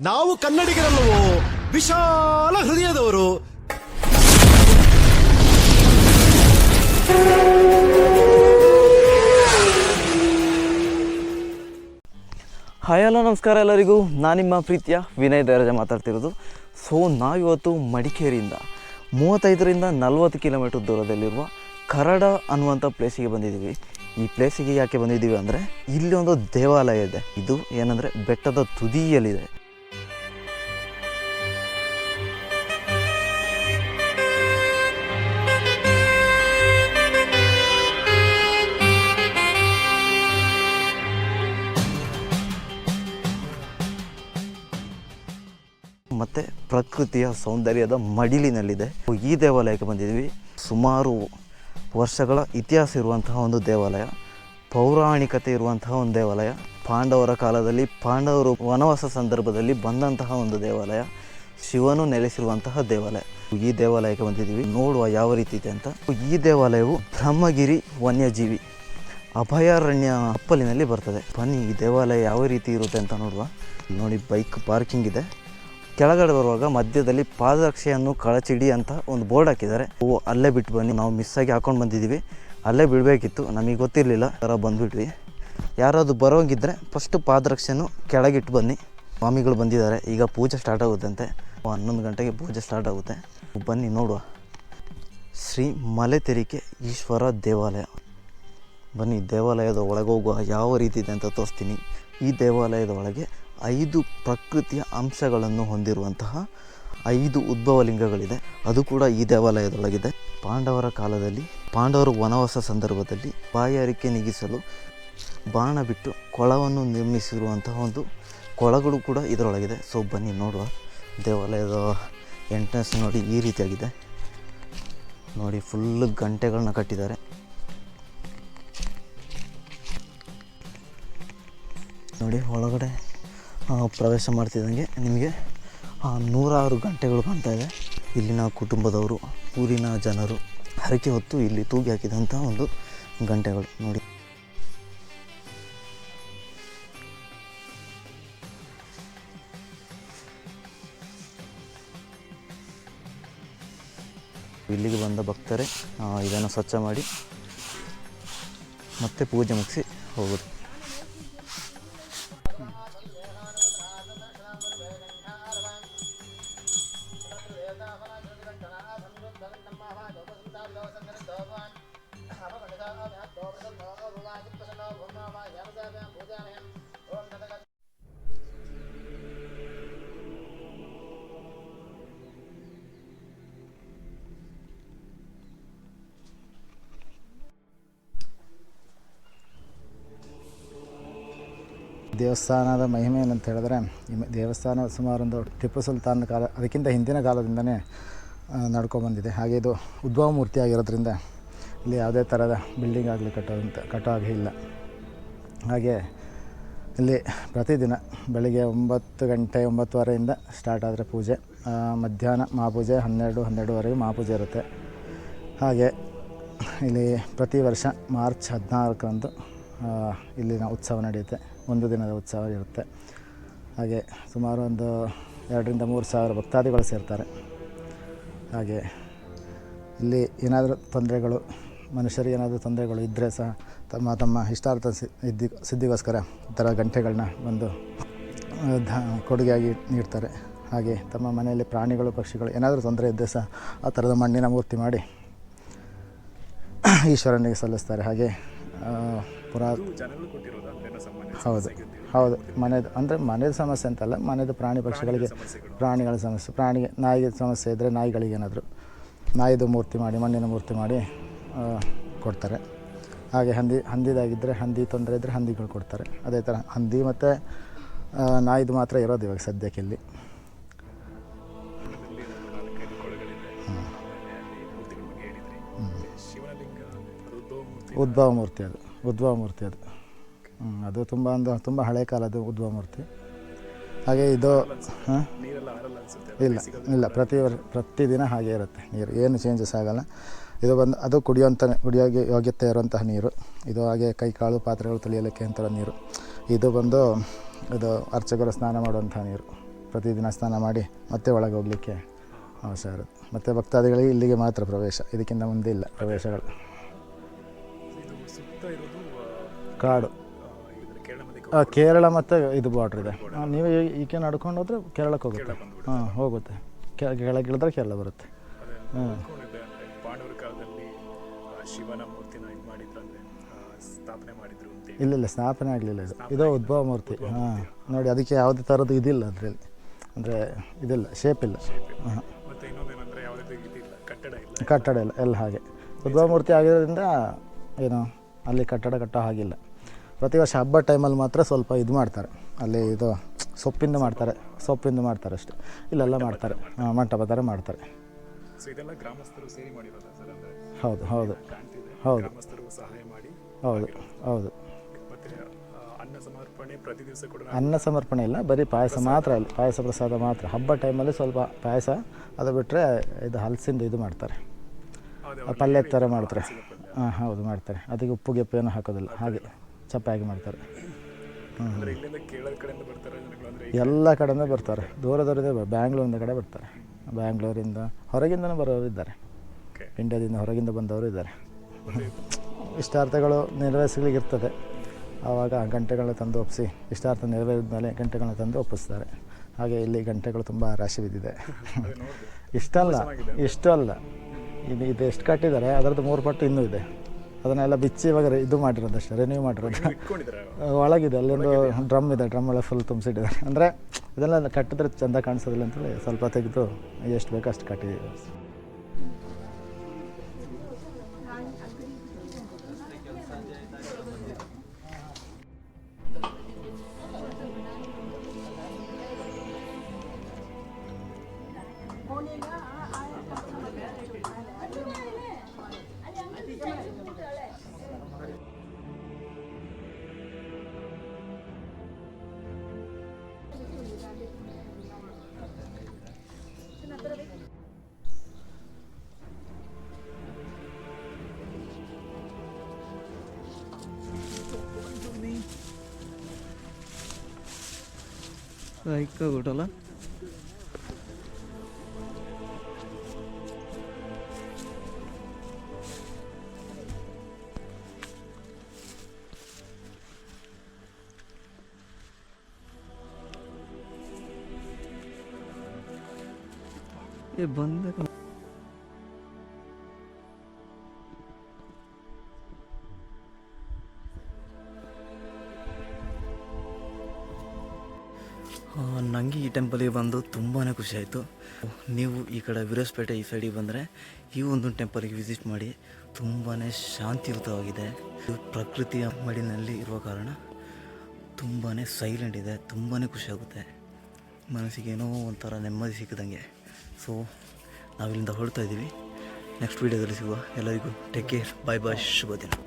ನಾವು ಕನ್ನಡಿಗರಲ್ಲವೋ? ವಿಶಾಲ ಹೃದಯದವರು. Hi, hello, ನಮಸ್ಕಾರ ಎಲ್ಲರಿಗೂ. ನಾನು ನಿಮ್ಮ ಪ್ರೀತಿಯ. ವಿನಯ್ ದೈರಾಜ ಮಾತಾಡ್ತಿರೋದು. ಸೊ ನಾವಿವತ್ತು ಮಡಿಕೇರಿಯಿಂದ ಮೂವತ್ತೈದರಿಂದ ನಲ್ವತ್ತು ಕಿಲೋಮೀಟರ್ ದೂರದಲ್ಲಿರುವ ಕರಡ ಅನ್ನುವಂಥ ಪ್ಲೇಸಿಗೆ ಬಂದಿದ್ದೀವಿ. ಈ ಪ್ಲೇಸಿಗೆ ಯಾಕೆ ಬಂದಿದ್ದೀವಿ ಅಂದರೆ, ಇಲ್ಲಿ ಒಂದು ದೇವಾಲಯ ಇದೆ. ಇದು ಏನಂದರೆ ಬೆಟ್ಟದ ತುದಿಯಲ್ಲಿದೆ. ಪ್ರಕೃತಿಯ ಸೌಂದರ್ಯದ ಮಡಿಲಿನಲ್ಲಿದೆ. ಈ ದೇವಾಲಯಕ್ಕೆ ಬಂದಿದ್ದೀವಿ. ಸುಮಾರು ವರ್ಷಗಳ ಇತಿಹಾಸ ಇರುವಂತಹ ಒಂದು ದೇವಾಲಯ. ಪೌರಾಣಿಕತೆ ಇರುವಂತಹ ಒಂದು ದೇವಾಲಯ. ಪಾಂಡವರ ಕಾಲದಲ್ಲಿ ಪಾಂಡವರು ವನವಾಸ ಸಂದರ್ಭದಲ್ಲಿ ಬಂದಂತಹ ಒಂದು ದೇವಾಲಯ. ಶಿವನು ನೆಲೆಸಿರುವಂತಹ ದೇವಾಲಯ. ಈ ದೇವಾಲಯಕ್ಕೆ ಬಂದಿದ್ದೀವಿ. ನೋಡುವ ಯಾವ ರೀತಿ ಇದೆ ಅಂತ. ಈ ದೇವಾಲಯವು ಬ್ರಹ್ಮಗಿರಿ ವನ್ಯಜೀವಿ ಅಭಯಾರಣ್ಯ ಅಪ್ಪಲಿನಲ್ಲಿ ಬರ್ತದೆ. ಬನ್ನಿ, ಈ ದೇವಾಲಯ ಯಾವ ರೀತಿ ಇರುತ್ತೆ ಅಂತ ನೋಡುವ. ನೋಡಿ, ಬೈಕ್ ಪಾರ್ಕಿಂಗ್ ಇದೆ. ಕೆಳಗಡೆ ಬರುವಾಗ ಮಧ್ಯದಲ್ಲಿ ಪಾದರಕ್ಷೆಯನ್ನು ಕಳಚಿಡಿ ಅಂತ ಒಂದು ಬೋರ್ಡ್ ಹಾಕಿದ್ದಾರೆ. ಓ ಅಲ್ಲೇ ಬಿಟ್ಟು ಬನ್ನಿ. ನಾವು ಮಿಸ್ ಆಗಿ ಹಾಕೊಂಡು ಬಂದಿದ್ದೀವಿ. ಅಲ್ಲೇ ಬಿಡಬೇಕಿತ್ತು. ನಮಗೆ ಗೊತ್ತಿರಲಿಲ್ಲ. ಥರ ಬಂದುಬಿಟ್ವಿ. ಯಾರಾದರೂ ಬರೋಂಗಿದ್ರೆ ಫಸ್ಟು ಪಾದರಕ್ಷೆಯನ್ನು ಕೆಳಗಿಟ್ಟು ಬನ್ನಿ. ಸ್ವಾಮಿಗಳು ಬಂದಿದ್ದಾರೆ. ಈಗ ಪೂಜೆ ಸ್ಟಾರ್ಟ್ ಆಗುತ್ತಂತೆ. ಹನ್ನೊಂದು ಗಂಟೆಗೆ ಪೂಜೆ ಸ್ಟಾರ್ಟ್ ಆಗುತ್ತೆ. ಬನ್ನಿ ನೋಡುವ. ಶ್ರೀ ಮಲೆತೆರಿಕೆ ಈಶ್ವರ ದೇವಾಲಯ. ಬನ್ನಿ, ದೇವಾಲಯದ ಒಳಗೆ ಯಾವ ರೀತಿ ಇದೆ ಅಂತ ತೋರಿಸ್ತೀನಿ. ಈ ದೇವಾಲಯದ ಒಳಗೆ ಐದು ಪ್ರಕೃತಿಯ ಅಂಶಗಳನ್ನು ಹೊಂದಿರುವಂತಹ ಐದು ಉದ್ಭವ ಲಿಂಗಗಳಿದೆ ಅದು ಕೂಡ ಈ ದೇವಾಲಯದೊಳಗಿದೆ. ಪಾಂಡವರ ಕಾಲದಲ್ಲಿ, ಪಾಂಡವರು ವನವಾಸ ಸಂದರ್ಭದಲ್ಲಿ ಬಾಯಾರಿಕೆ ನೀಗಿಸಲು ಬಾಣ ಬಿಟ್ಟು ಕೊಳವನ್ನು ನಿರ್ಮಿಸಿರುವಂತಹ ಒಂದು ಕೊಳಗಳು ಕೂಡ ಇದರೊಳಗಿದೆ. ಸೊ ಬನ್ನಿ ನೋಡುವ. ದೇವಾಲಯದ ಎಂಟ್ರೆನ್ಸ್ ನೋಡಿ ಈ ರೀತಿಯಾಗಿದೆ. ನೋಡಿ ಫುಲ್ ಗಂಟೆಗಳನ್ನ ಕಟ್ಟಿದ್ದಾರೆ. ನೋಡಿ, ಒಳಗಡೆ ಪ್ರವೇಶ ಮಾಡ್ತಿದ್ದಂಗೆ ನಿಮಗೆ ನೂರಾರು ಗಂಟೆಗಳು ಕಾಣ್ತಾ ಇದೆ. ಇಲ್ಲಿನ ಕುಟುಂಬದವರು, ಊರಿನ ಜನರು, ಹರಕೆ ಹೊತ್ತು ಇಲ್ಲಿ ತೂಗಿ ಹಾಕಿದಂಥ ಒಂದು ಗಂಟೆಗಳು ನೋಡಿ. ಇಲ್ಲಿಗೆ ಬಂದ ಭಕ್ತರೇ ಇದನ್ನು ಸ್ವಚ್ಛ ಮಾಡಿ ಮತ್ತೆ ಪೂಜೆ ಮುಗಿಸಿ ಹೋಗೋದು ದೇವಸ್ಥಾನದ ಮಹಿಮೆ ಏನಂತ ಹೇಳಿದ್ರೆ, ಈ ದೇವಸ್ಥಾನ ಸುಮಾರು ಒಂದು ಟಿಪ್ಪು ಸುಲ್ತಾನ್ ಕಾಲ, ಅದಕ್ಕಿಂತ ಹಿಂದಿನ ಕಾಲದಿಂದನೇ ನಡ್ಕೊಬಂದಿದೆ ಹಾಗೆ ಇದು ಉದ್ಭವ ಮೂರ್ತಿ ಆಗಿರೋದ್ರಿಂದ ಇಲ್ಲಿ ಯಾವುದೇ ಥರದ ಬಿಲ್ಡಿಂಗ್ ಆಗಲಿ ಕಟ್ಟೋದಂತ ಕಟ್ಟೋ ಹಾಗೆ ಇಲ್ಲ. ಹಾಗೆ ಇಲ್ಲಿ ಪ್ರತಿದಿನ ಬೆಳಿಗ್ಗೆ ಒಂಬತ್ತು ಗಂಟೆ ಒಂಬತ್ತುವರೆಯಿಂದ ಸ್ಟಾರ್ಟ್ ಆದರೆ ಪೂಜೆ. ಮಧ್ಯಾಹ್ನ ಮಹಾಪೂಜೆ ಹನ್ನೆರಡು, ಹನ್ನೆರಡುವರೆಗೆ ಮಹಾಪೂಜೆ ಇರುತ್ತೆ. ಹಾಗೆ ಇಲ್ಲಿ ಪ್ರತಿ ವರ್ಷ ಮಾರ್ಚ್ ಹದಿನಾಲ್ಕರಂದು ಇಲ್ಲಿನ ಉತ್ಸವ ನಡೆಯುತ್ತೆ. ಒಂದು ದಿನದ ಉತ್ಸವ ಇರುತ್ತೆ. ಹಾಗೆ ಸುಮಾರು ಒಂದು ಎರಡರಿಂದ ಮೂರು ಸಾವಿರ ಭಕ್ತಾದಿಗಳು ಸೇರ್ತಾರೆ. ಹಾಗೆ ಇಲ್ಲಿ ಏನಾದರೂ ತೊಂದರೆಗಳು ಮನುಷ್ಯರಿಗೆ ಏನಾದರೂ ತೊಂದರೆಗಳು ಇದ್ದರೆ ಸಹ ತಮ್ಮ ತಮ್ಮ ಇಷ್ಟಾರ್ಥ ಸಿದ್ಧಿ ಸಿದ್ಧಿಗೋಸ್ಕರ ಈ ಥರ ಗಂಟೆಗಳನ್ನ ಒಂದು ಧ, ಕೊಡುಗೆಯಾಗಿ ನೀಡ್ತಾರೆ. ಹಾಗೆ ತಮ್ಮ ಮನೆಯಲ್ಲಿ ಪ್ರಾಣಿಗಳು, ಪಕ್ಷಿಗಳು ಏನಾದರೂ ತೊಂದರೆ ಇದ್ದರೆ ಸಹ ಆ ಥರದ ಮಣ್ಣಿನ ಮೂರ್ತಿ ಮಾಡಿ ಈಶ್ವರನಿಗೆ ಸಲ್ಲಿಸ್ತಾರೆ. ಹಾಗೆ ಪುರಾ ಹೌದು ಹೌದು. ಮನೆದು ಅಂದರೆ ಮನೆಯ ಸಮಸ್ಯೆ ಅಂತಲ್ಲ, ಮನೆದು ಪ್ರಾಣಿ ಪಕ್ಷಿಗಳಿಗೆ ಪ್ರಾಣಿಗಳ ಸಮಸ್ಯೆ. ಪ್ರಾಣಿಗೆ ನಾಯಿಗೆ ಸಮಸ್ಯೆ ಇದ್ದರೆ ನಾಯಿಗಳಿಗೆ ಏನಾದರೂ ನಾಯಿದು ಮೂರ್ತಿ ಮಾಡಿ, ಮಣ್ಣಿನ ಮೂರ್ತಿ ಮಾಡಿ ಕೊಡ್ತಾರೆ. ಹಾಗೆ ಹಂದಿ ಹಂದಿದಾಗಿದ್ದರೆ ಹಂದಿ ತೊಂದರೆ ಇದ್ದರೆ ಹಂದಿಗಳು ಕೊಡ್ತಾರೆ. ಅದೇ ಥರ ಹಂದಿ ಮತ್ತು ನಾಯಿದು ಮಾತ್ರ ಇರೋದು ಇವಾಗ ಸದ್ಯಕ್ಕೆ ಇಲ್ಲಿ. ಉದ್ಭವ ಮೂರ್ತಿ ಅದು ಉದ್ಭವ ಮೂರ್ತಿ ಅದು ಅದು ತುಂಬ ಒಂದು, ತುಂಬ ಹಳೆ ಕಾಲದ ಉದ್ಭವ ಮೂರ್ತಿ ಹಾಗೆ ಇದು ಇಲ್ಲ ಇಲ್ಲ, ಪ್ರತಿ ಪ್ರತಿದಿನ ಹಾಗೆ ಇರುತ್ತೆ. ನೀರು, ಏನು ಚೇಂಜಸ್ ಆಗಲ್ಲ. ಇದು ಬಂದು ಅದು ಕುಡಿಯುವಂಥ ಕುಡಿಯೋಗೆ ಯೋಗ್ಯತೆ ಇರುವಂತಹ ನೀರು. ಇದು ಹಾಗೆ ಕೈ ಕಾಳು ಪಾತ್ರೆಗಳು ತೊಳೆಯಲಿಕ್ಕೆ ಅಂತ ನೀರು. ಇದು ಬಂದು ಇದು ಅರ್ಚಕರು ಸ್ನಾನ ಮಾಡುವಂಥ ನೀರು. ಪ್ರತಿದಿನ ಸ್ನಾನ ಮಾಡಿ ಮತ್ತೆ ಒಳಗೆ ಹೋಗಲಿಕ್ಕೆ ಅವಶ್ಯ ಇರುತ್ತೆ. ಮತ್ತು ಭಕ್ತಾದಿಗಳಿಗೆ ಇಲ್ಲಿಗೆ ಮಾತ್ರ ಪ್ರವೇಶ. ಇದಕ್ಕಿಂತ ಮುಂದೆ ಇಲ್ಲ ಪ್ರವೇಶಗಳು. ಕಾಡು. ಕೇರಳ ಮತ್ತೆ ಇದು ಬಾರ್ಡ್ರ್ ಇದೆ. ನೀವು ಈಕೆ ನಡ್ಕೊಂಡು ಹೋದ್ರೆ ಕೇರಳಕ್ಕೆ ಹೋಗುತ್ತೆ. ಹಾಂ ಹೋಗುತ್ತೆ. ಕೆ- ಕೆಳಗೆ ಇಳಿದ್ರೆ ಕೇರಳ ಬರುತ್ತೆ. ಅದೇ ಶಿವನ ಮೂರ್ತಿನ ಇದು ಮಾಡಿದ್ರು ಅಂದ್ರೆ ಸ್ಥಾಪನೆ ಮಾಡಿದ್ರು ಅಂತ ಇಲ್ಲ ಇಲ್ಲ ಸ್ಥಾಪನೆ ಆಗಲಿಲ್ಲ ಇದು. ಇದು ಉದ್ಭವ ಮೂರ್ತಿ. ಹಾಂ. ನೋಡಿ ಅದಕ್ಕೆ ಯಾವುದೇ ಥರದ್ದು ಇದಿಲ್ಲ ಅದರಲ್ಲಿ. ಅಂದರೆ ಇದಿಲ್ಲ ಶೇಪ್ ಇಲ್ಲ. ಹಾಂ. ಮತ್ತೆ ಇನ್ನೊಂದೇನಂದ್ರೆ ಯಾವುದೇ ಇದಿಲ್ಲ ಕಟ್ಟಡ ಇಲ್ಲ. ಕಟ್ಟಡ ಇಲ್ಲ ಎಲ್ಲ ಹಾಗೆ. ಉದ್ಭವ ಮೂರ್ತಿ ಆಗಿರೋದ್ರಿಂದ ಏನು ಅಲ್ಲಿ ಕಟ್ಟಡ ಕಟ್ಟೋ ಹಾಗಿಲ್ಲ. ಪ್ರತಿ ವರ್ಷ ಹಬ್ಬ ಟೈಮಲ್ಲಿ ಮಾತ್ರ ಸ್ವಲ್ಪ ಇದು ಮಾಡ್ತಾರೆ. ಅಲ್ಲಿ ಇದು ಸೊಪ್ಪಿಂದ ಮಾಡ್ತಾರೆ. ಸೊಪ್ಪಿಂದ ಮಾಡ್ತಾರೆ ಅಷ್ಟೇ. ಇಲ್ಲೆಲ್ಲ ಮಾಡ್ತಾರೆ. ಮಂಟಪ ಥರ ಮಾಡ್ತಾರೆ. ಸೊ ಇದೆಲ್ಲ ಗ್ರಾಮಸ್ಥರು ಸೇರಿ ಸರ್? ಅಂದ್ರೆ ಹೌದು ಹೌದು. ಕಾಣ್ತಿದೆ ಹೌದು. ಗ್ರಾಮಸ್ಥರು ಸಹಾಯ ಮಾಡಿ. ಹೌದು ಹೌದು. ಮತ್ತೆ ಆ, ಅನ್ನ ಸಮರ್ಪಣೆ ಪ್ರತಿ ದಿವಸ ಕೂಡ ಅನ್ನ ಸಮರ್ಪಣೆ ಇಲ್ಲ ಬರೀ ಪಾಯಸ ಮಾತ್ರ ಅಲ್ಲಿ ಪಾಯಸ ಪ್ರಸಾದ ಮಾತ್ರ. ಹಬ್ಬ ಟೈಮಲ್ಲಿ ಸ್ವಲ್ಪ ಪಾಯಸ ಅದು ಬಿಟ್ಟರೆ ಇದು ಹಲಸಿಂದು ಇದು ಮಾಡ್ತಾರೆ. ಅದೇ ಪಲ್ಯ ಥರ ಮಾಡ್ತಾರೆ. ಹಾಂ ಹೌದು ಮಾಡ್ತಾರೆ. ಅದಕ್ಕೆ ಉಪ್ಪು ಗೆಪ್ಪು ಏನೂ ಹಾಕೋದಿಲ್ಲ. ಹಾಗೆ ಚಪ್ಪಾಗಿ ಮಾಡ್ತಾರೆ. ಅಂದ್ರೆ ಇಲ್ಲಿಂದ ಕೇರಳದ ಕಡೆಯಿಂದ ಬರ್ತಾರೆ ಜನಗಳು ಅಂದ್ರೆ ಎಲ್ಲ ಕಡೆಯಿಂದ ಬರ್ತಾರೆ. ದೂರ ದೂರದ ಬ- ಬ್ಯಾಂಗ್ಳೂರಿಂದ ಕಡೆ ಬರ್ತಾರೆ. ಬ್ಯಾಂಗ್ಳೂರಿಂದ ಹೊರಗಿಂದನೂ ಬರೋರು ಇದ್ದಾರೆ. ಇಂಡಿಯಾದಿಂದ ಹೊರಗಿಂದ ಬಂದವರು ಇದ್ದಾರೆ. ಇಷ್ಟಾರ್ಥಗಳು ನೆರವೇರಿಸಲಿಕ್ಕಿರ್ತದೆ. ಆವಾಗ ಗಂಟೆಗಳನ್ನ ತಂದು ಒಪ್ಪಿಸಿ ಇಷ್ಟಾರ್ಥ ನೆರವೇರಿದ ಮೇಲೆ ಗಂಟೆಗಳನ್ನ ತಂದು ಒಪ್ಪಿಸ್ತಾರೆ. ಹಾಗೆ ಇಲ್ಲಿ ಗಂಟೆಗಳು ತುಂಬ ರಾಶಿ ಬಿದ್ದಿದೆ. ಇಷ್ಟಲ್ಲ ಇಷ್ಟು ಅಲ್ಲ ಇದು ಇದು ಎಷ್ಟು ಕಟ್ಟಿದ್ದಾರೆ ಅದರದ್ದು ಮೂರು ಪಟ್ಟು ಇನ್ನೂ ಇದೆ. ಅದನ್ನೆಲ್ಲ ಬಿಚ್ಚಿ ಇವಾಗ ಇದು ಮಾಡಿರೋದು. ಅಷ್ಟೇ ರಿನ್ಯೂ ಮಾಡಿರೋದು ಒಳಗಿದೆ ಅಲ್ಲೊಂದು ಡ್ರಮ್ ಇದೆ ಡ್ರಮ್ ಎಲ್ಲ ಫುಲ್ ತುಂಬಿಸಿಟ್ಟಿದ್ದಾರೆ. ಅಂದರೆ ಇದೆಲ್ಲ ಕಟ್ಟಿದ್ರೆ ಚೆಂದ ಕಾಣಿಸೋದಿಲ್ಲ ಅಂತೇಳಿ ಸ್ವಲ್ಪ ತೆಗೆದು ಎಷ್ಟು ಬೇಕೋ ಅಷ್ಟು ಕಟ್ಟಿದ್ದೀವಿ. एक ये बंद ನನಗೆ ಈ ಟೆಂಪಲಿಗೆ ಬಂದು ತುಂಬಾ ಖುಷಿಯಾಯಿತು. ನೀವು ಈ ಕಡೆ ವಿರಸ್ಪೇಟೆ ಈ ಸೈಡಿಗೆ ಬಂದರೆ ಈ ಒಂದು ಟೆಂಪಲ್ಗೆ ವಿಸಿಟ್ ಮಾಡಿ ತುಂಬಾ ಶಾಂತಿಯುತವಾಗಿದೆ. ಇದು ಪ್ರಕೃತಿಯ ಮಡಿನಲ್ಲಿ ಇರುವ ಕಾರಣ ತುಂಬಾ ಸೈಲೆಂಟ್ ಇದೆ ತುಂಬಾ ಖುಷಿಯಾಗುತ್ತೆ. ಮನಸ್ಸಿಗೆ ಏನೋ ಒಂಥರ ನೆಮ್ಮದಿ ಸಿಕ್ಕಿದಂಗೆ. ಸೊ ನಾವಿಲ್ಲಿಂದ ಹೊರಡ್ತಾ ಇದ್ದೀವಿ. ನೆಕ್ಸ್ಟ್ ವೀಡಿಯೋದಲ್ಲಿ ಸಿಗುವ ಎಲ್ಲರಿಗೂ ಟೇಕ್ ಕೇರ್ ಬಾಯ್ ಬಾಯ್ ಶುಭ ದಿನ